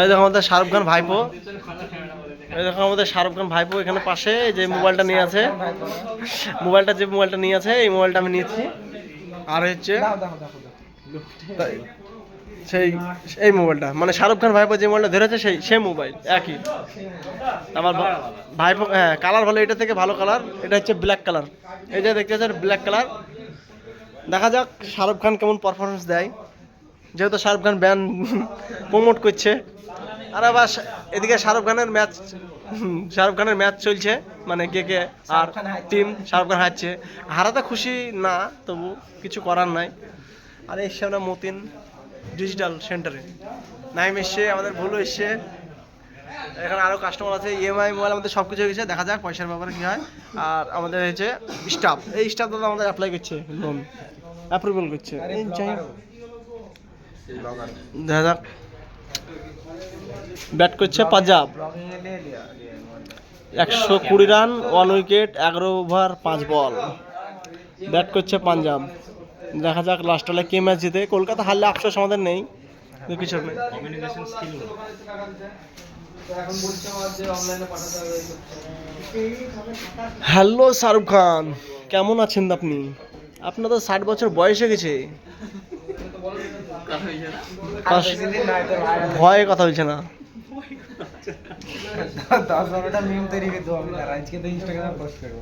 এই দেখো আমাদের শাহরুখ খান ভাইপো। এই দেখো আমাদের শাহরুখ খান ভাইপো এখানে পাশে যে মোবাইলটা নিয়ে আছে। মোবাইলটা যে মোবাইলটা নিয়ে আছে এই মোবাইলটা আমি নিয়েছি আর হচ্ছে সেই এই মোবাইলটা। মানে শাহরুখ খান ভাইপো যে মোবাইলটা ধরেছে সেই সেই মোবাইল একই। আমার ভাইপো হ্যাঁ কালার ভালো এটা থেকে ভালো কালার এটা হচ্ছে ব্ল্যাক কালার এই যে দেখতে পাচ্ছেন ব্ল্যাক কালার দেখা যাক শাহরুখ খান কেমন পারফরমেন্স দেয়। যেহেতু শাহরুখ খান ব্যান প্রমোট করছে। আর আবার এদিকে শাহরুখ খানের ম্যাচ শাহরুখ খানের ম্যাচ চলছে। মানে কে কে আর টিম শাহরুখ খান হারছে। হারাতে খুশি না তবু কিছু করার নাই। আর এসছে আমরা মতিন ডিজিটাল সেন্টারে নাইম এসছে আমাদের ভুল এসছে। এখানে আরও কাস্টমার আছে ইএমআই মোবাইল আমাদের সব কিছু হয়ে গেছে। দেখা যাক পয়সার ব্যাপারে কী হয়। আর আমাদের হয়েছে স্টাফ এই স্টাফ দাদা আমাদের অ্যাপ্লাই করছে লোন অ্যাপ্রুভাল করছে। যাই। দেখা যাক ব্যাট করছে পাঞ্জাব। একশো কুড়ি রান ওয়ান উইকেট এগারো ওভার পাঁচ বল ব্যাট করছে পাঞ্জাব। দেখা যাক লাস্ট হলে কে ম্যাচ জিতে। কলকাতা হারলে আফসোস আমাদের নেই। কিছু নেই হ্যালো শাহরুখ খান কেমন আছেন আপনি? আপনার তো ষাট বছর বয়স হয়ে গেছে। ভয়ে কথা হয়েছে না। দশ বারোটা মিম তৈরি করতে হবে আজকে তো ইনস্টাগ্রামে পোস্ট করব।